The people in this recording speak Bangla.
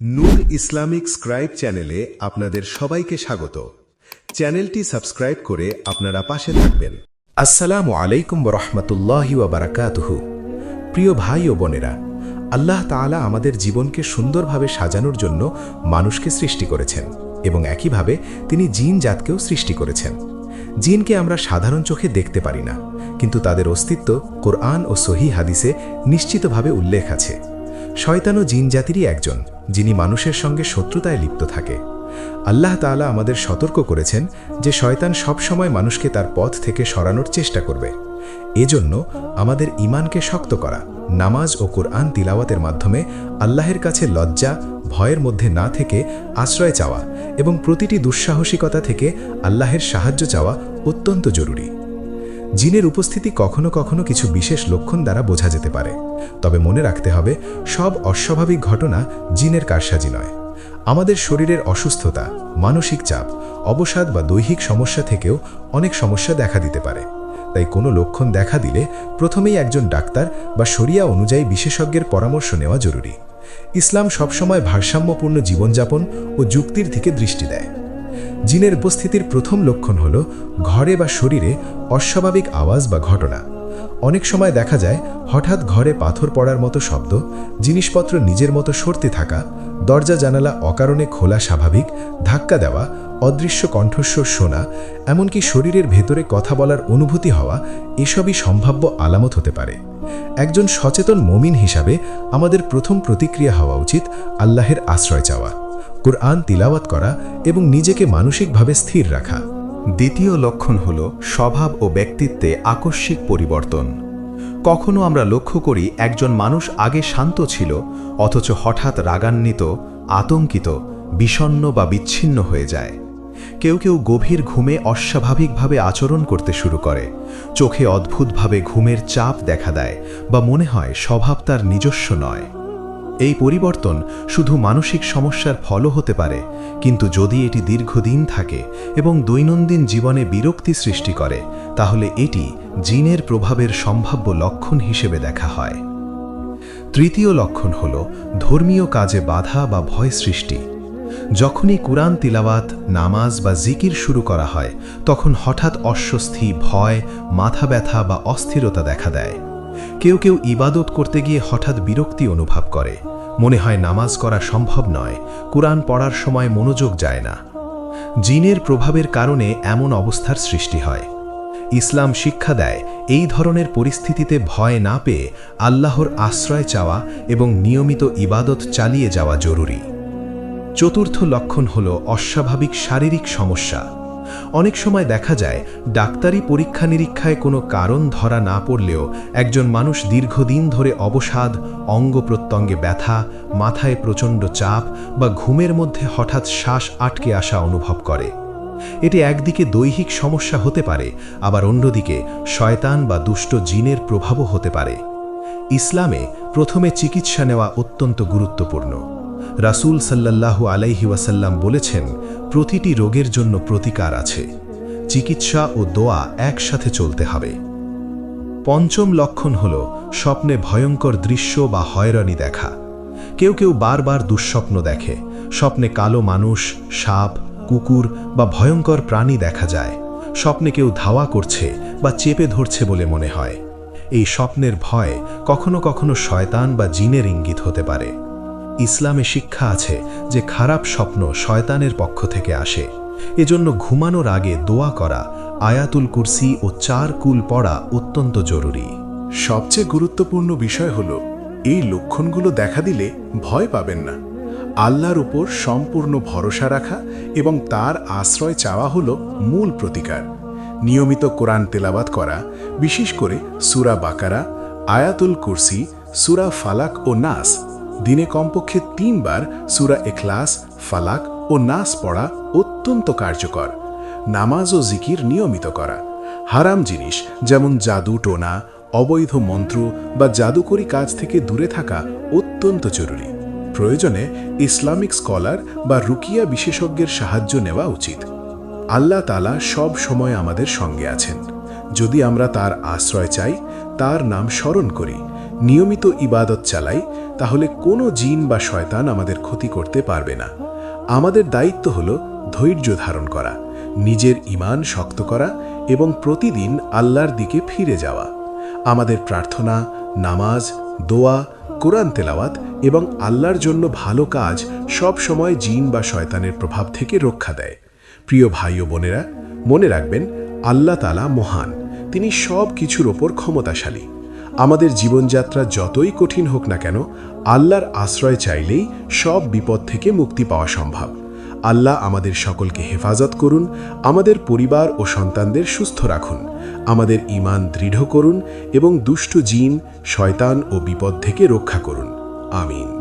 নূর ইসলামিক স্ক্রাইব চ্যানেলে আপনাদের সবাইকে স্বাগত। চ্যানেলটি সাবস্ক্রাইব করে আপনারা পাশে থাকবেন। আসসালামু আলাইকুম রহমতুল্লাহি বারাকাতুহু প্রিয় ভাই ও বোনেরা, আল্লাহ তাআলা আমাদের জীবনকে সুন্দরভাবে সাজানোর জন্য মানুষকে সৃষ্টি করেছেন এবং একইভাবে তিনি জিন জাতকেও সৃষ্টি করেছেন। জিনকে আমরা সাধারণ চোখে দেখতে পারি না, কিন্তু তাদের অস্তিত্ব কোরআন ও সহি হাদিসে নিশ্চিতভাবে উল্লেখ আছে। শয়তানও জিন জাতিরই একজন, যিনি মানুষের সঙ্গে শত্রুতায় লিপ্ত থাকে। আল্লাহ তাআলা আমাদের সতর্ক করেছেন যে শয়তান সবসময় মানুষকে তার পথ থেকে সরানোর চেষ্টা করবে। এজন্য আমাদের ইমানকে শক্ত করা, নামাজ ও কোরআন তিলাওয়াতের মাধ্যমে আল্লাহের কাছে লজ্জা, ভয়ের মধ্যে না থেকে আশ্রয় চাওয়া এবং প্রতিটি দুঃসাহসিকতা থেকে আল্লাহের সাহায্য চাওয়া অত্যন্ত জরুরি। জিনের উপস্থিতি কখনো কখনো কিছু বিশেষ লক্ষণ দ্বারা বোঝা যেতে পারে। তবে মনে রাখতে হবে, সব অস্বাভাবিক ঘটনা জিনের কারসাজি নয়। আমাদের শরীরের অসুস্থতা, মানসিক চাপ, অবসাদ বা দৈহিক সমস্যা থেকেও অনেক সমস্যা দেখা দিতে পারে। তাই কোনো লক্ষণ দেখা দিলে প্রথমেই একজন ডাক্তার বা শরিয়া অনুযায়ী বিশেষজ্ঞের পরামর্শ নেওয়া জরুরি। ইসলাম সবসময় ভারসাম্যপূর্ণ জীবনযাপন ও যুক্তির দিকে দৃষ্টি দেয়। জিনের উপস্থিতির প্রথম লক্ষণ হল ঘরে বা শরীরে অস্বাভাবিক আওয়াজ বা ঘটনা। অনেক সময় দেখা যায়, হঠাৎ ঘরে পাথর পড়ার মতো শব্দ, জিনিসপত্র নিজের মতো সরতে থাকা, দরজা জানালা অকারণে খোলা স্বাভাবিক, ধাক্কা দেওয়া, অদৃশ্য কণ্ঠস্বর শোনা, এমনকি শরীরের ভেতরে কথা বলার অনুভূতি হওয়া এসবই সম্ভাব্য আলামত হতে পারে। একজন সচেতন মমিন হিসাবে আমাদের প্রথম প্রতিক্রিয়া হওয়া উচিত আল্লাহের আশ্রয় চাওয়া। কুরআন তিলাওয়াত করা এবং নিজেকে মানসিকভাবে স্থির রাখা। দ্বিতীয় লক্ষণ হল স্বভাব ও ব্যক্তিত্বে আকস্মিক পরিবর্তন। কখনো আমরা লক্ষ্য করি একজন মানুষ আগে শান্ত ছিল, অথচ হঠাৎ রাগান্বিত, আতঙ্কিত, বিষণ্ণ বা বিচ্ছিন্ন হয়ে যায়। কেউ কেউ গভীর ঘুমে অস্বাভাবিকভাবে আচরণ করতে শুরু করে। চোখে অদ্ভুতভাবে ঘুমের চাপ দেখা দেয় বা মনে হয় স্বভাব তার নিজস্ব নয়। এই পরিবর্তন শুধু মানসিক সমস্যার ফলও হতে পারে, কিন্তু যদি এটি দীর্ঘদিন থাকে এবং দৈনন্দিন জীবনে বিরক্তি সৃষ্টি করে, তাহলে এটি জিনের প্রভাবের সম্ভাব্য লক্ষণ হিসেবে দেখা হয়। তৃতীয় লক্ষণ হল ধর্মীয় কাজে বাধা বা ভয় সৃষ্টি। যখনই কুরআন তিলাওয়াত, নামাজ বা জিকির শুরু করা হয়, তখন হঠাৎ অস্বস্তি, ভয় মাথা ব্যথা বা অস্থিরতা দেখা দেয়। কেউ কেউ ইবাদত করতে গিয়ে হঠাৎ বিরক্তি অনুভব করে। মনে হয় নামাজ করা সম্ভব নয়, কোরআন পড়ার সময় মনোযোগ যায় না। জিনের প্রভাবের কারণে এমন অবস্থার সৃষ্টি হয়। ইসলাম শিক্ষা দেয়, এই ধরনের পরিস্থিতিতে ভয় না পেয়ে আল্লাহর আশ্রয় চাওয়া এবং নিয়মিত ইবাদত চালিয়ে যাওয়া জরুরি। চতুর্থ লক্ষণ হল অস্বাভাবিক শারীরিক সমস্যা। অনেক সময় দেখা যায়, ডাক্তারি পরীক্ষা নিরীক্ষায় কোনো কারণ ধরা না পড়লেও একজন মানুষ দীর্ঘদিন ধরে অবসাদ, অঙ্গ প্রত্যঙ্গে ব্যথা, মাথায় প্রচণ্ড চাপ বা ঘুমের মধ্যে হঠাৎ শ্বাস আটকে আসা অনুভব করে। এটি একদিকে দৈহিক সমস্যা হতে পারে, আবার অন্যদিকে শয়তান বা দুষ্ট জিনের প্রভাবও হতে পারে। ইসলামে প্রথমে চিকিৎসা নেওয়া অত্যন্ত গুরুত্বপূর্ণ। রাসূল সাল্লাল্লাহু আলাইহি ওয়াসাল্লাম বলেছেন, প্রতিটি রোগের জন্য প্রতিকার আছে। চিকিৎসা ও দোয়া একসাথে চলতে হবে। পঞ্চম লক্ষণ হল স্বপ্নে ভয়ঙ্কর দৃশ্য বা হয়রানি দেখা। কেউ কেউ বারবার দুঃস্বপ্ন দেখে। স্বপ্নে কালো মানুষ, সাপ, কুকুর বা ভয়ঙ্কর প্রাণী দেখা যায়। স্বপ্নে কেউ ধাওয়া করছে বা চেপে ধরছে বলে মনে হয়। এই স্বপ্নের ভয় কখনো কখনো শয়তান বা জিনের ইঙ্গিত হতে পারে। ইসলামে শিক্ষা আছে যে খারাপ স্বপ্ন শয়তানের পক্ষ থেকে আসে। এজন্য ঘুমানোর আগে দোয়া করা, আয়াতুল কুরসি ও চার কুল পড়া অত্যন্ত জরুরি। সবচেয়ে গুরুত্বপূর্ণ বিষয় হল, এই লক্ষণগুলো দেখা দিলে ভয় পাবেন না। আল্লাহর উপর সম্পূর্ণ ভরসা রাখা এবং তার আশ্রয় চাওয়া হল মূল প্রতিকার। নিয়মিত কোরআন তেলাবাত করা, বিশেষ করে সুরা বাকারা, আয়াতুল কুরসি, সুরা ফালাক ও নাস দিনে কমপক্ষে তিনবার সুরা এখলাস ফালাক ও নাস পড়া অত্যন্ত কার্যকর। নামাজ ও জিকির নিয়মিত করা। হারাম জিনিস যেমন জাদু টোনা, অবৈধ মন্ত্র বা জাদুকরি কাজ থেকে দূরে থাকা অত্যন্ত জরুরি। প্রয়োজনে ইসলামিক স্কলার বা রুকিয়া বিশেষজ্ঞের সাহায্য নেওয়া উচিত। আল্লাহ তালা সব সময় আমাদের সঙ্গে আছেন। যদি আমরা তার আশ্রয় চাই, তার নাম স্মরণ করি, নিয়মিত ইবাদত চালাই তাহলে কোনো জিন বা শয়তান আমাদের ক্ষতি করতে পারবে না। আমাদের দায়িত্ব হল ধৈর্য ধারণ করা, নিজের ইমান শক্ত করা এবং প্রতিদিন আল্লাহর দিকে ফিরে যাওয়া। আমাদের প্রার্থনা, নামাজ, দোয়া, কোরআন তেলাওয়াত এবং আল্লাহর জন্য ভালো কাজ সব সময় জিন বা শয়তানের প্রভাব থেকে রক্ষা দেয়। প্রিয় ভাই ও বোনেরা, মনে রাখবেন, আল্লাহ তালা মহান। তিনি সব কিছুর ওপর ক্ষমতাশালী। আমাদের জীবনযাত্রা যতই কঠিন হোক না কেন, আল্লাহর আশ্রয় চাইলেই সব বিপদ থেকে মুক্তি পাওয়া সম্ভব। আল্লাহ আমাদের সকলকে হেফাজত করুন, আমাদের পরিবার ও সন্তানদের সুস্থ রাখুন, আমাদের ইমান দৃঢ় করুন এবং দুষ্ট জিন, শয়তান ও বিপদ থেকে রক্ষা করুন। আমিন।